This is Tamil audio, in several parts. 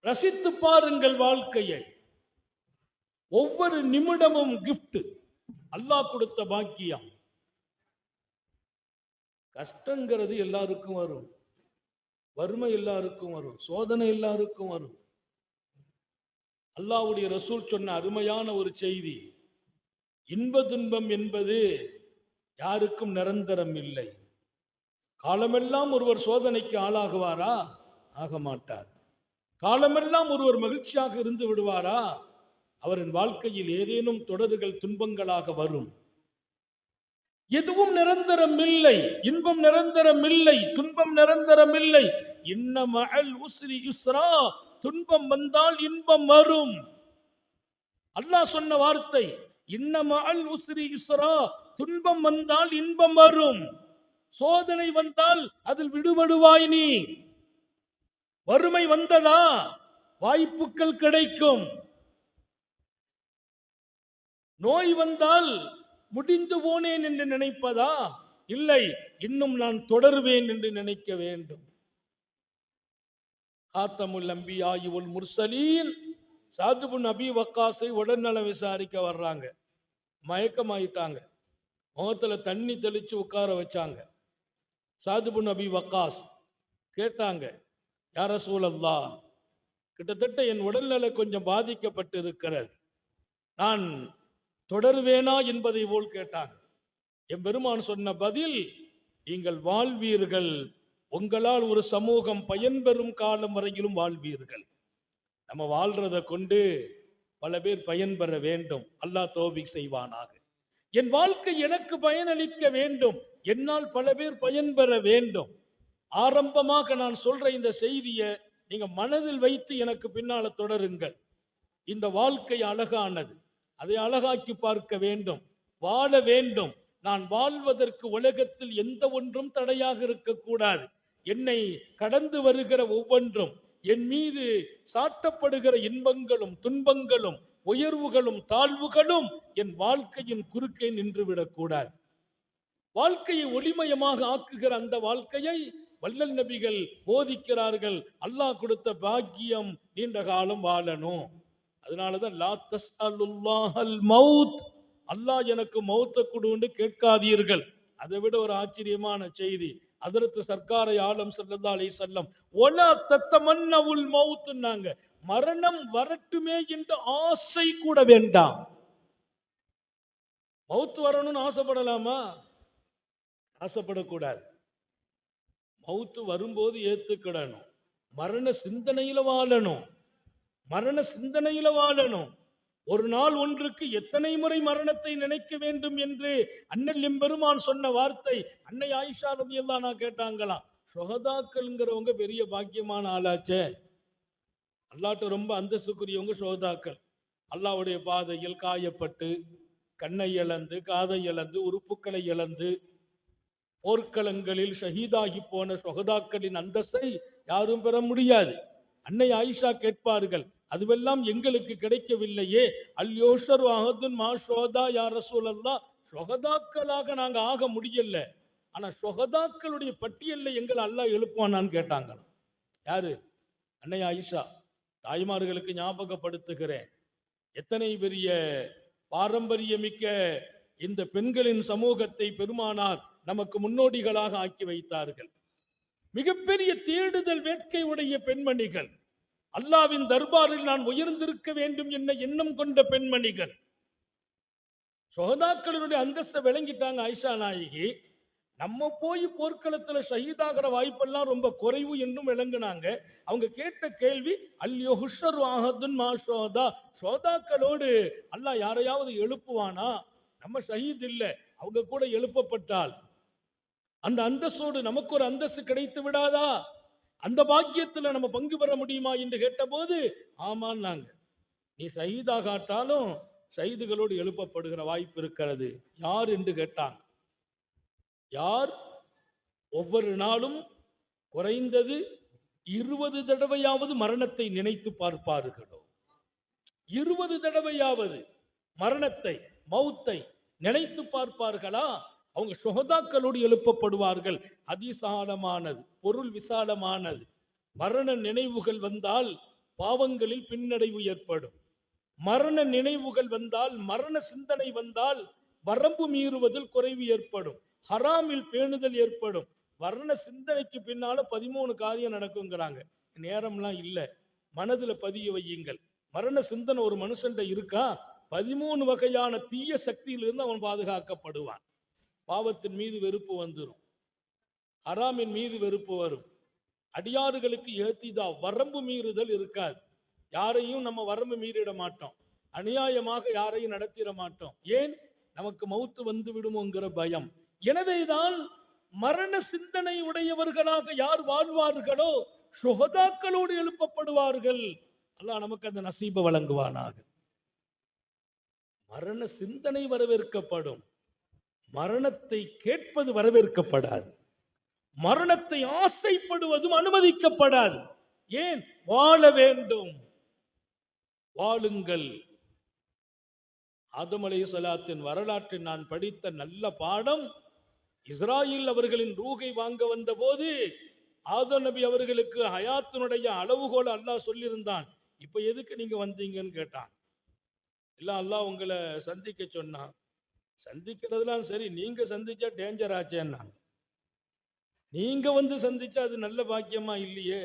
ரசித்து பாருங்கள் வாழ்க்கையை. ஒவ்வொரு நிமிடமும் கிஃப்ட் அல்லாஹ் கொடுத்த பாக்கியம். கஷ்டங்கிறது எல்லாருக்கும் வரும். வறுமை எல்லாருக்கும் வரும். சோதனை எல்லாருக்கும் வரும். அல்லாஹ்வுடைய ரசூல் சொன்ன அருமையான ஒரு செய்தி. இன்ப துன்பம் என்பது யாருக்கும் நிரந்தரம் இல்லை. காலமெல்லாம் ஒருவர் சோதனைக்கு ஆளாகுவாரா? ஆக மாட்டார் காலமெல்லாம் ஒருவர் மகிழ்ச்சியாக இருந்து விடுவாரா? அவரின் வாழ்க்கையில் ஏதேனும் தொடர்கள் துன்பங்களாக வரும். எதுவும் நிரந்தரம் இல்லை இன்பம் நிரந்தரம் இல்லை துன்பம் நிரந்தரம் இல்லை இன்ன மஅல் உஸ்ரி யுஸ்ரா. துன்பம் வந்தால் இன்பம் வரும். அல்லாஹ் சொன்ன வார்த்தை இன்ன மஅல் உஸ்ரி யுஸ்ரா. துன்பம் வந்தால் இன்பம் வரும். சோதனை வந்தால் அதில் விடுபடுவாய் நீ. வறுமை வந்ததா? வாய்ப்புகள் கிடைக்கும். நோய் வந்தால் முடிந்து போனேன் என்று நினைப்பதா? இல்லை இன்னும் நான் தொடருவேன் என்று நினைக்க வேண்டும். காத்தமுல் அம்பியாயி உல் முர்சலீன். சாதுபுன் அபி வக்காசை உடல்நலம் விசாரிக்க வர்றாங்க. மயக்கமாயிட்டாங்க. முகத்துல தண்ணி தெளிச்சு உட்கார வச்சாங்க. சாதுபுன் அபி வக்காஸ் கேட்டாங்க யார சூழல்லா கிட்டத்தட்ட என் உடல்நிலை கொஞ்சம் பாதிக்கப்பட்டு இருக்கிறது நான் தொடருவேனா என்பதை போல் கேட்டாங்க. என் பெருமான் சொன்ன பதில் நீங்கள் வாழ்வீர்கள். உங்களால் ஒரு சமூகம் பயன்பெறும் காலம் வரையிலும் வாழ்வீர்கள். நம்ம வாழ்றதை கொண்டு பல பேர் பயன்பெற வேண்டும். அல்லாஹ் தோபிக் செய்வானாக. என் வாழ்க்கை எனக்கு பயனளிக்க வேண்டும். என்னால் பல பேர் பயன்பெற வேண்டும். ஆரம்பமாக நான் சொல்ற இந்த செய்தியை நீங்க மனதில் வைத்து எனக்கு பின்னால தொடருங்கள். இந்த வாழ்க்கை அழகானது. அதை அழகாக்கி பார்க்க வேண்டும். வாழ வேண்டும். நான் வாழ்வதற்கு உலகத்தில் எந்த ஒன்றும் தடையாக இருக்கக்கூடாது. என்னை கடந்து வருகிற ஒவ்வொன்றும் என் மீது சாட்டப்படுகிற இன்பங்களும் துன்பங்களும் உயர்வுகளும் தாழ்வுகளும் என் வாழ்க்கையின் குறுக்கே நின்றுவிடக்கூடாது வாழ்க்கையை ஒளிமயமாக ஆக்குகிற அந்த வாழ்க்கையை வள்ளல் நபிகள் போதிக்கிறார்கள் அல்லாஹ் கொடுத்த பாக்கியம் நீண்ட காலம் வாழணும். அதனாலதான் லா தஸ்அலுல்லாஹல் மவுத் அல்லாஹ் எனக்கு மௌத்த கொடுன்னு கேட்காதீர்கள். அதை விட ஒரு ஆச்சரியமான செய்தி அதற்கு சர்க்காரை ஆலம் செல்லதா அலை செல்லம் ஒலா தத்தமன்னவுல் மவுத்துன்னாங்க. மரணம் வரட்டுமே என்று ஆசை கூட வேண்டாம். மவுத்து வரணும்னு ஆசைப்படலாமா? ஆசைப்படக்கூடாது. மவுத்து வரும்போது ஏத்துக்கிடணும். மரண சிந்தனையில வாழணும். மரண சிந்தனையில வாழணும். ஒரு நாள் ஒன்றுக்கு எத்தனை முறை மரணத்தை நினைக்க வேண்டும் என்று அண்ணல் எம்பெருமான் சொன்ன வார்த்தை அன்னை ஆயிஷா ரதி எல்லாம் நான் கேட்டாங்களாம் சுகதாக்கள்ங்கிறவங்க பெரிய பாக்கியமான ஆளாச்சே. அல்லாட்ட ரொம்ப அந்தஸ்துக்குரியவங்க சுகதாக்கள் அல்லாவுடைய பாதையில் காயப்பட்டு கண்ணை இழந்து காதை இழந்து உறுப்புக்களை இழந்து போர்க்களங்களில் ஷஹீதாகி போன சொகதாக்களின் அந்தஸ்தை யாரும் பெற முடியாது. அன்னை ஆயிஷா கேட்பார்கள் அதுவெல்லாம் எங்களுக்கு கிடைக்கவில்லையே. அல்யோஷர் அஹதுன் மா ஷோதா யா ரசூலல்லா. சொகதாக்களாக நாங்கள் ஆக முடியல. ஆனால் சொகதாக்களுடைய பட்டியலில் எங்களை அல்லாஹ் எழுப்புவானான்னு கேட்டாங்க யாரு? அன்னை ஆயிஷா. தாய்மார்களுக்கு ஞாபகப்படுத்துகிறேன். எத்தனை பெரிய பாரம்பரியமிக்க இந்த பெண்களின் சமூகத்தை பெருமானார் நமக்கு முன்னோடிகளாக ஆக்கி வைத்தார்கள். மிகப்பெரிய தேடுதல் வேட்கை உடைய பெண்மணிகள். அல்லாவின் தர்பாரில் நான் உயர்ந்திருக்க வேண்டும் என்ன எண்ணம் கொண்ட பெண்மணிகள். சொகதாக்களினுடைய அந்தஸ்தை விளங்கிட்டாங்க ஐஷா நாயகி. நம்ம போய் போர்க்களத்துல ஷஹீதாகிற வாய்ப்பெல்லாம் ரொம்ப குறைவு என்றும் விளங்குனாங்க. அவங்க கேட்ட கேள்வி அல்யோ ஹுஷர் ஆஹதுன் மா ஷோதா. ஷோதாக்களோடு அல்லாஹ் யாரையாவது எழுப்புவானா? நம்ம ஷஹீத் இல்லை அவங்க கூட எழுப்பப்பட்டால் அந்த அந்தஸ்தோடு நமக்கு ஒரு அந்தஸ்து கிடைத்து விடாதா? அந்த பாக்கியத்தில் நம்ம பங்கு பெற முடியுமா என்று கேட்டபோது ஆமான்னாங்க நீ சைதாக ஆட்டாலும் சைதுகளோடு எழுப்பப்படுகிற வாய்ப்பு இருக்கிறது. யார் என்று கேட்டாங்க யார்? ஒவ்வொரு நாளும் குறைந்தது இருபது தடவையாவது மரணத்தை நினைத்து பார்ப்பார்களோ? இருபது தடவையாவது மரணத்தை மௌத்தை நினைத்து பார்ப்பார்களா? அவங்க சுகதாக்களோடு எழுப்பப்படுவார்கள். அதிசாலமானது பொருள் விசாலமானது. மரண நினைவுகள் வந்தால் பாவங்களில் பின்னடைவு ஏற்படும். மரண நினைவுகள் வந்தால் மரண சிந்தனை வந்தால் வரம்பு மீறுவதில் குறைவு ஏற்படும். ஹராமில் பேணுதல் ஏற்படும். வர்ண சிந்தனைக்கு பின்னால பதிமூணு காரியம் நடக்குங்கிறாங்க. நேரம்லாம் இல்லை. மனதுல பதிய வையுங்கள். மரண சிந்தனை ஒரு மனுஷன்ட இருக்கா? பதிமூணு வகையான தீய சக்தியிலிருந்து அவன் பாதுகாக்கப்படுவான். பாவத்தின் மீது வெறுப்பு வந்துடும் ஹராமின் மீது வெறுப்பு வரும். அடியாறுகளுக்கு ஏத்திதா வரம்பு மீறுதல் இருக்காது. யாரையும் நம்ம வரம்பு மீறிட மாட்டோம். அநியாயமாக யாரையும் நடத்திட மாட்டோம். ஏன்? நமக்கு மௌத்து வந்து விடுமோங்கிற பயம். எனவேதான் மரண சிந்தனை உடையவர்களாக யார் வாழ்வார்களோ சுகதாக்களோடு எழுப்பப்படுவார்கள். அல்லாஹ் நமக்கு அந்த நசீப வழங்குவானாக. மரண சிந்தனை வரவேற்கப்படும். மரணத்தை கேட்பது வரவேற்கப்படாது. மரணத்தை ஆசைப்படுவதும் அனுமதிக்கப்படாது. ஏன்? வாழ வேண்டும். வாழுங்கள். ஆதமலை சலாத்தின் வரலாற்றில் நான் படித்த நல்ல பாடம் இஸ்ராயில் அவர்களின் ரூகை வாங்க வந்த போது நபி அவர்களுக்கு ஹயாத்தினுடைய அளவுகோல் அல்லாஹ் சொல்லியிருந்தான். இப்ப எதுக்கு நீங்க வந்தீங்கன்னு கேட்டான். இல்ல அல்லாஹ் உங்களை சந்திக்க சொன்னான். சந்திக்கிறதுலாம் சரி நீங்க சந்திச்சா டேஞ்சர் ஆச்சேன்னா நீங்க வந்து சந்திச்சா அது நல்ல பாக்கியமா இல்லையே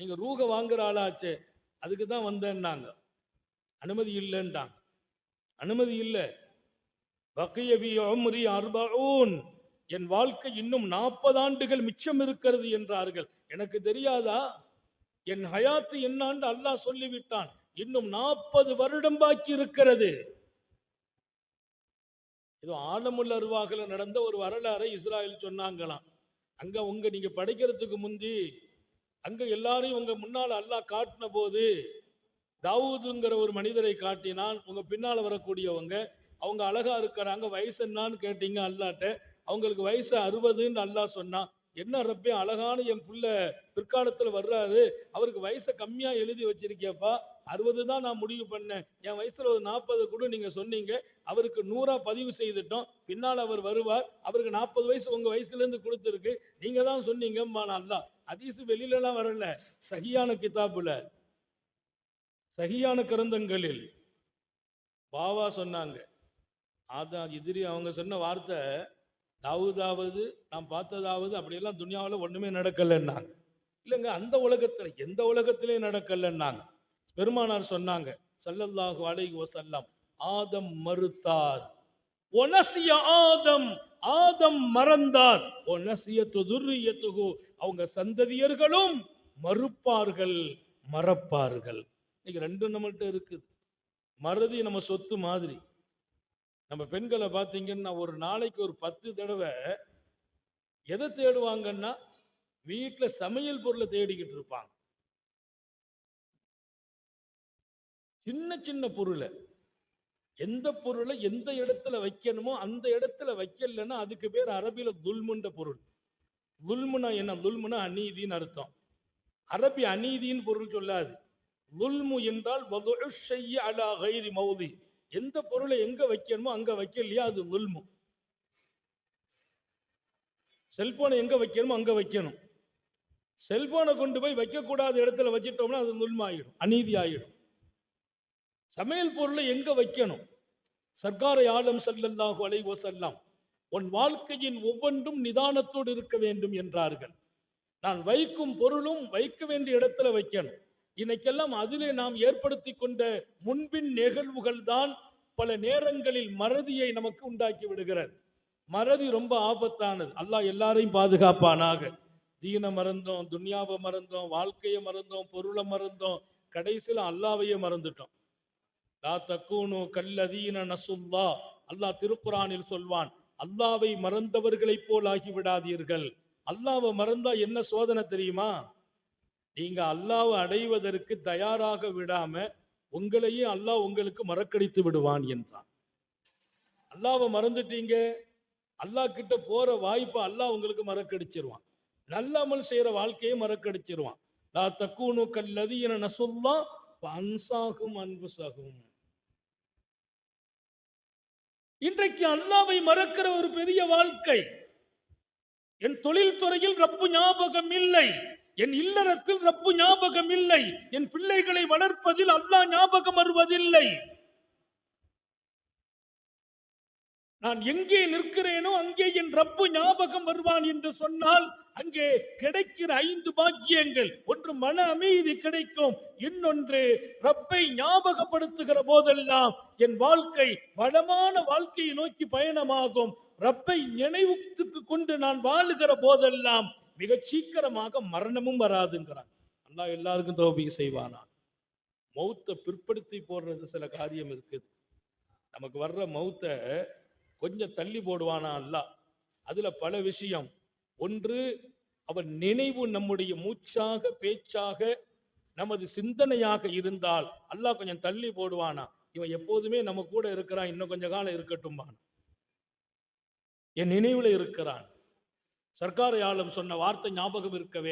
நீங்க ரூக வாங்குற ஆளாச்சே அதுக்கு தான் வந்தேன்னாங்க. அனுமதி இல்லைன்றாங்க அனுமதி இல்லை. பக்கியபி உம்ரி அர்பஊன் என் வாழ்க்கை இன்னும் நாற்பது ஆண்டுகள் மிச்சம் இருக்கிறது என்றார்கள். எனக்கு தெரியாதா? என் ஹயாத்து என்னாண்டு அல்லாஹ் சொல்லிவிட்டான். இன்னும் நாற்பது வருடம் பாக்கி இருக்கிறது. இது ஆலமுல் அருவாகல நடந்த ஒரு வரலாறை இஸ்ராயல் சொன்னாங்களாம். அங்க உங்க நீங்க படைக்கிறதுக்கு முந்தி அங்க எல்லாரையும் உங்க முன்னால் அல்லாஹ் காட்டின போது தாவூதுங்கிற ஒரு மனிதரை காட்டினான் உங்க பின்னால் வரக்கூடியவங்க அவங்க அழகா இருக்கிறாங்க வயசு என்னான்னு கேட்டீங்க அல்லாட்ட அவங்களுக்கு வயசு அறுபதுன்னு அல்லாஹ் சொன்னான். என்ன ரப்பே அழகான என் புள்ள பிற்காலத்தில் வர்றாரு. அவருக்கு வயசை கம்மியாக எழுதி வச்சிருக்கியப்பா. அறுபது தான் நான் முடிவு பண்ணேன். என் வயசில் ஒரு நாற்பது கூட நீங்கள் சொன்னீங்க. அவருக்கு நூறா பதிவு செய்துட்டோம். பின்னால் அவர் வருவார். அவருக்கு நாற்பது வயசு உங்கள் வயசுலேருந்து கொடுத்துருக்கு. நீங்கள் தான் சொன்னீங்கம்மா நல்லா அதிசு வெளியிலலாம் வரல. சகியான கிதாபுல. சகியான கிரந்தங்களில். பாவா சொன்னாங்க. அதான் எதிரி அவங்க சொன்ன வார்த்தை தாவூதாவது நாம் பார்த்ததாவது அப்படியெல்லாம் துனியாவில் ஒன்றுமே நடக்கலைன்னாங்க. இல்லைங்க அந்த உலகத்தில் எந்த உலகத்திலையும் நடக்கலைன்னாங்க. பெருமானார் சொன்னாங்க சல்லல்லாஹு அலை வசல்லாம் ஆதம் மறுத்தார். ஒனசிய ஆதம் ஆதம் மறந்தார். ஒனசிய துதுரியத்துகு அவங்க சந்ததியர்களும் மறுப்பார்கள் மறப்பார்கள். இன்னைக்கு ரெண்டும் நம்மகிட்ட இருக்குது. மறதி நம்ம சொத்து மாதிரி. நம்ம பெண்களை பார்த்தீங்கன்னா ஒரு நாளைக்கு ஒரு பத்து தடவை எதை தேடுவாங்கன்னா வீட்டில் சமையல் பொருளை தேடிக்கிட்டு இருப்பாங்க. சின்ன சின்ன பொருளை. எந்த பொருளை எந்த இடத்துல வைக்கணுமோ அந்த இடத்துல வைக்கலன்னா அதுக்கு பேர் அரபியில் துல்முன்ற பொருள். துல்முனா என்ன? துல்முனா அநீதின்னு அர்த்தம். அரபி அநீதின்னு பொருள் சொல்லாது. துல்மு என்றால் வதுஉ அலா கைரி மௌதி. எந்த பொருளை எங்க வைக்கணுமோ அங்க வைக்கலையா அது துல்மு செல்போனை எங்க வைக்கணுமோ அங்க வைக்கணும். செல்போனை கொண்டு போய் வைக்கக்கூடாத இடத்துல வச்சிட்டோம்னா அது துல்மாயிடும் அநீதி ஆயிடும் சமையல் பொருளை எங்க வைக்கணும்? சர்க்காரை ஆலம் ஸல்லல்லாஹு அலைவோ செல்லாம் உன் வாழ்க்கையின் ஒவ்வொன்றும் நிதானத்தோடு இருக்க வேண்டும் என்றார்கள். நான் வைக்கும் பொருளும் வைக்க வேண்டிய இடத்துல வைக்கணும். இன்னைக்கெல்லாம் அதிலே நாம் ஏற்படுத்தி கொண்ட முன்பின் நிகழ்வுகள் தான் பல நேரங்களில் மறதியை நமக்கு உண்டாக்கி விடுகிறது. மறதி ரொம்ப ஆபத்தானது. அல்லாஹ் எல்லாரையும் பாதுகாப்பானாக. தீன மறந்தோம் துன்யாவை மறந்தோம் வாழ்க்கையை மறந்தோம் பொருளை மறந்தோம் கடைசியில் அல்லாவையே மறந்துட்டோம். லா தக்கூனு கல்லதீன நசுல்லா. அல்லாஹ் திருக்குறானில் சொல்வான் அல்லாவை மறந்தவர்களைப் போல் ஆகிவிடாதீர்கள். அல்லாவை மறந்தா என்ன சோதனை தெரியுமா? நீங்க அல்லாவை அடைவதற்கு தயாராக விடாம உங்களையும் அல்லாஹ் உங்களுக்கு மறக்கடித்து விடுவான் என்றான். அல்லாவை மறந்துட்டீங்க? அல்லாஹ் கிட்ட போற வாய்ப்பை அல்லாஹ் உங்களுக்கு மறக்கடிச்சிருவான். நல்ல அமல் செய்யற வாழ்க்கையை மறக்கடிச்சிருவான். லா தக்கூனு என நசுல்லா அன்சாகும் அன்புசகும் இன்றைக்கு அல்லாவை மறக்கிற ஒரு பெரிய வாழ்க்கை. என் தொழில் துறையில் ரப்பு ஞாபகம் இல்லை. என் இல்லறத்தில் ரப்பு ஞாபகம் இல்லை. என் பிள்ளைகளை வளர்ப்பதில் அல்லாஹ் ஞாபகம் வருவதில்லை. நான் எங்கே நிற்கிறேனோ அங்கே என் ரப்பு ஞாபகம் வருவான் என்று சொன்னால் அங்கே கிடைக்கிற ஐந்து பாக்கியங்கள். ஒன்று மன அமைதி கிடைக்கும். இன்னொன்று ரப்பை ஞாபகப்படுத்துகிற போதெல்லாம் என் வாழ்க்கை வளமான வாழ்க்கையை நோக்கி பயணமாகும். ரப்பை நினைவுக்கு கொண்டு நான் வாழுகிற போதெல்லாம் மிக சீக்கிரமாக மரணமும் வராதுங்கிறான் அல்லாஹ் எல்லாருக்கும் தோபி செய்வானா? மௌத்தை பிற்படுத்தி போடுறது சில காரியம் இருக்குது. நமக்கு வர்ற மௌத்தை கொஞ்சம் தள்ளி போடுவானா அல்லாஹ்? அதுல பல விஷயம். ஒன்று அவன் நினைவு நம்முடைய மூச்சாக பேச்சாக நமது சிந்தனையாக இருந்தால் அல்லாஹ் கொஞ்சம் தள்ளி போடுவானா? இவன் எப்போதுமே நம்ம கூட இருக்கிறான் இன்னும் கொஞ்ச காலம் இருக்கட்டும் என் நினைவுல இருக்கிறான். சர்க்கார் ஆளும் சொன்ன வார்த்தை ஞாபகம் இருக்கவே